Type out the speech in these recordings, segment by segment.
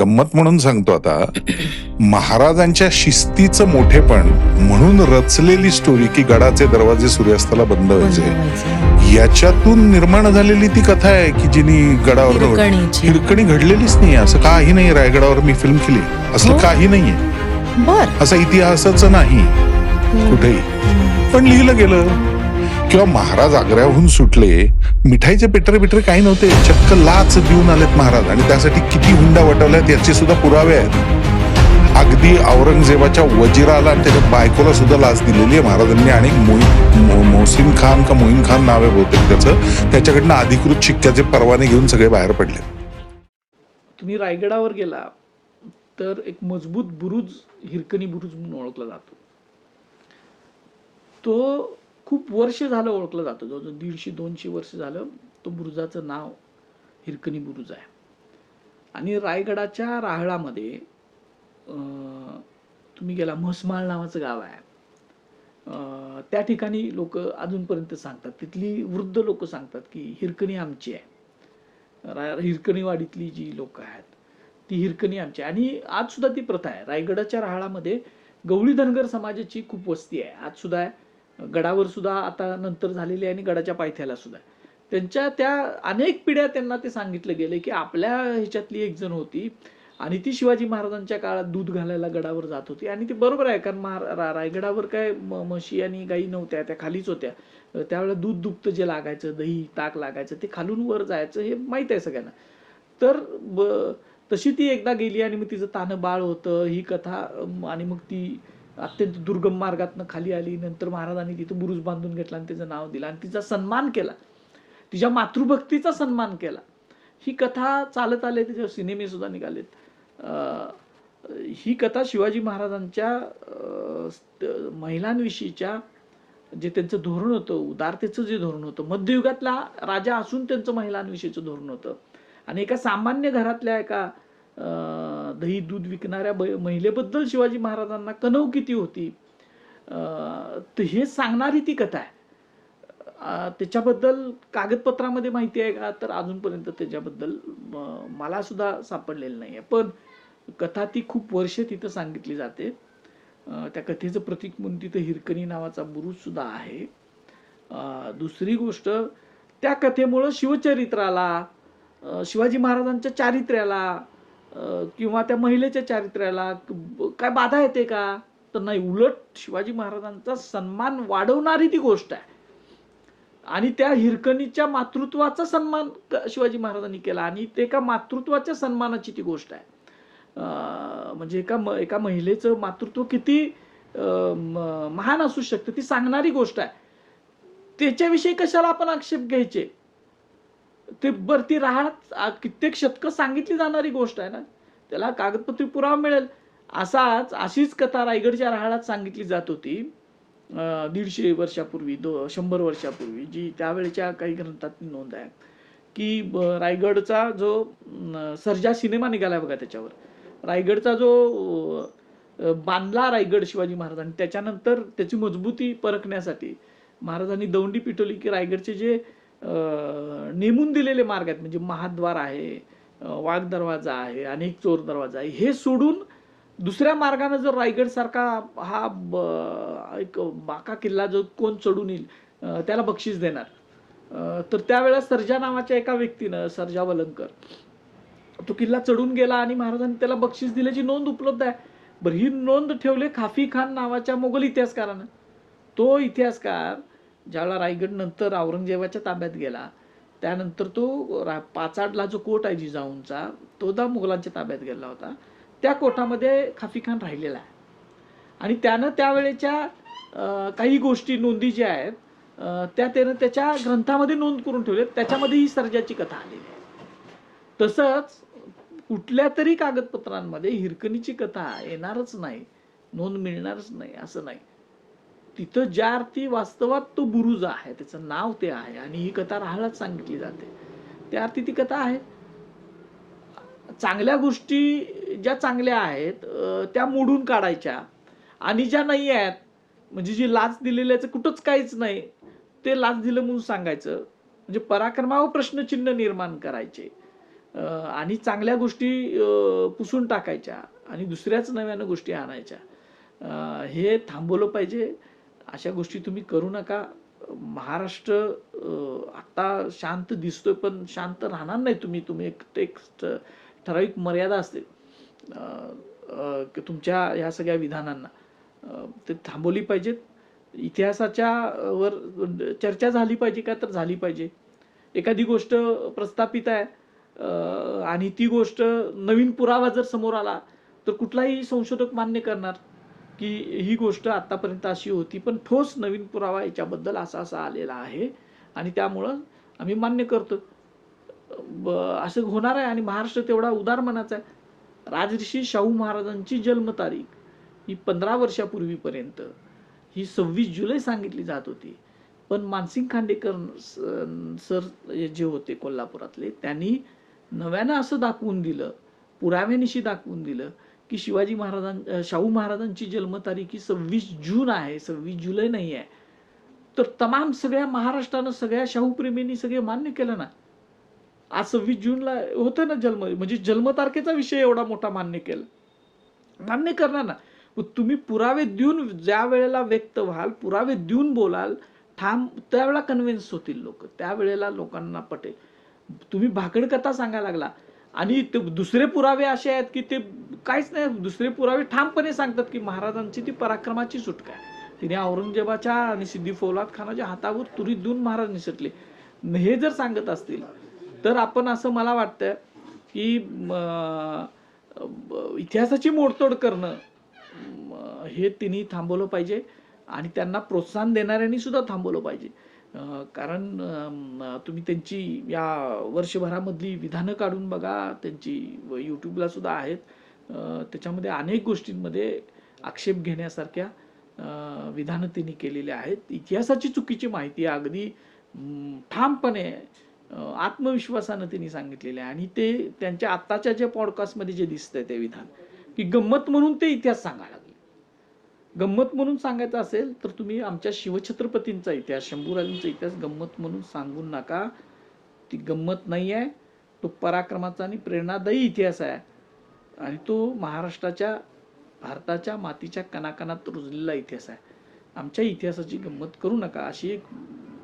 गंमत म्हणून सांगतो आता महाराजांच्या शिस्तीचं मोठेपण म्हणून रचलेली स्टोरी की गडाचे दरवाजे सूर्यास्ताला बंद व्हायचे. याच्यातून निर्माण झालेली ती कथा आहे की जिनी गडावर. हिरकणी घडलेलीच नाही असं काही नाही रायगडावर मी फिल्म केली. असलं हो? काही नाहीये. बर. असं इतिहासच नाही. कुठेही. पण लिहिलं गेलं. किंवा महाराज आग्र्याहून सुटले मिठाईचे पेटरे बिटरे काही नव्हते. चक्क लाच देऊन आलेत महाराज. आणि त्यासाठी किती हुंडा वटवल्यात याचे सुद्धा पुरावे आहेत. अगदी औरंगजेबाच्या वजिराला आणि त्याच्या बायकोला सुद्धा लाच दिलेली आहे महाराजांनी. आणि मोही- मोहसिन खान का मोहीन खान नाव आहे बहुतेक त्याचं. त्याच्याकडनं अधिकृत शिक्क्याचे परवाने घेऊन सगळे बाहेर पडले. तुम्ही रायगडावर गेला तर एक मजबूत बुरुज हिरकणी बुरुज म्हणून ओळखला जातो. तो खूप वर्ष झालं ओळखलं जातं. जवळजवळ दीडशे दोनशे वर्ष झालं तो बुरुजाचं नाव हिरकणी बुरुज आहे. आणि रायगडाच्या राहळामध्ये तुम्ही गेला म्हसमाळ नावाचं गाव आहे. त्या ठिकाणी लोक अजूनपर्यंत सांगतात. तिथली वृद्ध लोक सांगतात की हिरकणी आमची आहे. रा हिरकणीवाडीतली जी लोक आहेत ती हिरकणी आमची आहे. आणि आज सुद्धा ती प्रथा आहे. रायगडाच्या राहाळामध्ये गवळी धनगर समाजाची खूप वस्ती आहे. आज सुद्धा आहे गडावर सुद्धा आता नंतर झालेली आहे आणि गडाच्या पायथ्याला सुद्धा त्यांच्या त्या अनेक पिढ्या त्यांना ते सांगितलं गेले की आपल्या ह्याच्यातली एक जण होती आणि ती शिवाजी महाराजांच्या काळात दूध घालायला गडावर जात होती. आणि ते बरोबर आहे कारण महारा रायगडावर काय म्हशी आणि गाई नव्हत्या त्या खालीच होत्या. त्यावेळेला दूध दुप्त जे लागायचं दही ताक लागायचं ते खालून वर जायचं हे माहीत आहे सगळ्यांना. तर ब तशी ती एकदा गेली आणि मग तिचं तानं बाळ होतं ही कथा आणि मग ती अत्यंत दुर्गम मार्गातनं खाली आली नंतर महाराजांनी तिथं बुरुज बांधून घेतला आणि तिचं नाव दिलं आणि तिचा सन्मान केला. तिच्या मातृभक्तीचा सन्मान केला. ही कथा चालत आले त्याच्यावर सिनेमेसुद्धा निघालेत. ही कथा शिवाजी महाराजांच्या महिलांविषयीच्या जे त्यांचं धोरण होतं उदारतेचं जे धोरण होतं मध्ययुगातला राजा असून त्यांचं महिलांविषयीचं धोरण होतं. आणि एका सामान्य घरातल्या एका दही दूध विकणाऱ्या ब- महिलेबद्दल शिवाजी महाराजांना कणव किती होती? तर हे सांगणारी ती कथा आहे. त्याच्याबद्दल कागदपत्रामध्ये माहिती आहे का? तर अजूनपर्यंत त्याच्याबद्दल अं, मला सुद्धा सापडलेलं नाही आहे. पण कथा ती खूप वर्ष तिथं सांगितली जाते. त्या कथेचं प्रतीक म्हणून तिथं हिरकणी नावाचा बुरुजसुद्धा आहे. दुसरी गोष्ट त्या कथेमुळं शिवचरित्राला शिवाजी महाराजांच्या चारित्र्याला किंवा त्या महिलेच्या चारित्र्याला काय बाधा येते का? तर नाही उलट शिवाजी महाराजांचा सन्मान वाढवणारी ती गोष्ट आहे. आणि त्या हिरकणीच्या मातृत्वाचा सन्मान शिवाजी महाराजांनी केला आणि ते एका मातृत्वाच्या सन्मानाची ती गोष्ट आहे. म्हणजे एका म एका महिलेचं मातृत्व किती म- महान असू शकतं ती सांगणारी गोष्ट आहे. त्याच्याविषयी कशाला आपण आक्षेप घ्यायचे? ते बर ती राहत कित्येक शतकं सांगितली जाणारी गोष्ट आहे ना. त्याला कागदपत्री पुरावा मिळेल. असाच अशीच कथा रायगडच्या राहाळात सांगितली जात होती. दीडशे वर्षापूर्वी दो शंभर वर्षापूर्वी जी त्यावेळेच्या काही ग्रंथात नोंद आहे. की ब- रायगडचा जो सर्जा सिनेमा निघाला बघा त्याच्यावर. रायगडचा जो बांधला रायगड शिवाजी महाराजांनी त्याच्यानंतर त्याची मजबूती परखण्यासाठी महाराजांनी दौंडी पिटवली की रायगडचे जे नेमून दिलेले मार्ग आहेत. म्हणजे महाद्वार आहे वाघ दरवाजा आहे अनेक चोर दरवाजा आहे. हे सोडून दुसऱ्या मार्गाने जर रायगडसारखा हा ब- एक बाका किल्ला जो कोण चढून येईल त्याला बक्षीस देणार. तर त्यावेळेस सर्जा नावाच्या एका व्यक्तीनं सर्जा वलंकर तो किल्ला चढून गेला आणि महाराजांनी त्याला बक्षीस दिल्याची नोंद उपलब्ध आहे. बरं ही नोंद ठेवले खाफी खान नावाच्या मोगल इतिहासकारानं. तो इतिहासकार ज्यावेळेला रायगड नंतर औरंगजेबाच्या ताब्यात गेला त्यानंतर तो रा पाचाडला जो कोट आहे जिजाऊंचा तोदा मुघलांच्या ताब्यात गेला होता. त्या कोटामध्ये खाफी खान राहिलेला आहे. आणि त्यानं त्यावेळेच्या काही गोष्टी नोंदी ज्या आहेत त्या त्यानं त्याच्या ग्रंथामध्ये नोंद करून ठेवल्या त्याच्यामध्ये ही सर्जाची कथा आलेली आहे. तसंच कुठल्या तरी कागदपत्रांमध्ये हिरकणीची कथा येणारच नाही नोंद मिळणारच नाही असं नाही. तिथं ज्या अर्थी वास्तवात तो बुरुज आहे त्याचं नाव ते आहे आणि ही कथा राहायलाच सांगितली जाते. त्या अर्थी ती कथा आहे. चांगल्या गोष्टी ज्या चांगल्या आहेत त्या मोडून काढायच्या आणि ज्या नाही आहेत म्हणजे जी लाच दिलेल्याचं कुठंच काहीच नाही ते लाच दिलं म्हणून सांगायचं. म्हणजे पराक्रमावर प्रश्नचिन्ह निर्माण करायचे. आणि चांगल्या गोष्टी पुसून टाकायच्या आणि दुसऱ्याच नव्यानं गोष्टी आणायच्या. हे थांबवलं पाहिजे. अशा गोष्टी तुम्ही करू नका. महाराष्ट्र आत्ता आता शांत दिसतोय पण शांत राहणार नाही तुम्ही. तुम्ही एक टेक्स्ट ठराविक मर्यादा असते तुमच्या ह्या सगळ्या विधानांना. ते थांबवली पाहिजेत. इतिहासाच्या वर चर्चा झाली पाहिजे का तर झाली पाहिजे. एखादी गोष्ट प्रस्थापित आहे आणि ती गोष्ट नवीन पुरावा जर समोर आला तर कुठलाही संशोधक मान्य करणार. की ही गोष्ट आत्तापर्यंत अशी होती पण ठोस नवीन पुरावा याच्याबद्दल असा असा आलेला आहे. आणि त्यामुळं आम्ही मान्य करतो. ब असं होणार आहे आणि महाराष्ट्र तेवढा उदार मनाचा आहे. राजर्षी शाहू महाराजांची जन्मतारीख ही पंधरा वर्षापूर्वीपर्यंत ही सव्वीस जुलै सांगितली जात होती. पण मानसिंग खांडेकर सर जे होते कोल्हापुरातले त्यांनी नव्यानं असं दाखवून दिलं पुराव्यानिशी दाखवून दिलं की शिवाजी महाराजां शाहू महाराजांची जन्मतारीख ही सव्वीस जून आहे सव्वीस जुलै नाही आहे. तर तमाम सगळ्या महाराष्ट्रानं सगळ्या शाहूप्रेमींनी सगळे मान्य केलं ना? आज सव्वीस जूनला होतं ना जन्म म्हणजे जन्मतारखेचा विषय एवढा मोठा मान्य केला. मान्य करणार ना? मग तुम्ही पुरावे देऊन ज्या वेळेला व्यक्त व्हाल पुरावे देऊन बोलाल ठाम त्यावेळेला कन्व्हिन्स होतील लोक. त्यावेळेला लोकांना पटेल. तुम्ही भाकड कथा सांगायला लागला. आणि दुसरे पुरावे असे आहेत की ते काहीच नाही दुसरे पुरावे ठामपणे सांगतात की महाराजांची ती पराक्रमाची सुटका आहे. तिने औरंगजेबाच्या आणि सिद्धी फौलाद खानाच्या हातावर तुरी देऊन महाराज निसटले. हे जर सांगत असतील तर आपण असं मला वाटतं की इतिहासाची मोडतोड करणं हे तिने थांबवलं पाहिजे आणि त्यांना प्रोत्साहन देणाऱ्यांनी सुद्धा थांबवलं पाहिजे. कारण तुम्ही त्यांची या वर्षभरामधली विधानं काढून बघा त्यांची यूट्यूबला सुद्धा आहेत. त्याच्यामध्ये अनेक गोष्टींमध्ये आक्षेप घेण्यासारख्या विधानं त्यांनी केलेली आहेत. इतिहासाची चुकीची माहिती अगदी ठामपणे आत्मविश्वासानं त्यांनी सांगितलेले आहे. आणि ते त्यांच्या आत्ताच्या ज्या पॉडकास्टमध्ये जे दिसतंय ते विधान की गंमत म्हणून ते इतिहास सांगायला लागले. गंमत म्हणून सांगायचं असेल तर तुम्ही आमच्या शिवछत्रपतींचा इतिहास शंभूराजांचा इतिहास गंमत म्हणून सांगू नका. ती गंमत नाही आहे तो पराक्रमाचा आणि प्रेरणादायी इतिहास आहे. आणि तो महाराष्ट्राच्या भारताच्या मातीच्या कणाकणात रुजलेला इतिहास आहे. आमच्या इतिहासाची गंमत करू नका अशी एक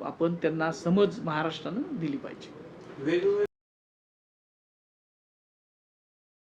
आपण त्यांना समज महाराष्ट्रानं दिली पाहिजे. वेगवेगळे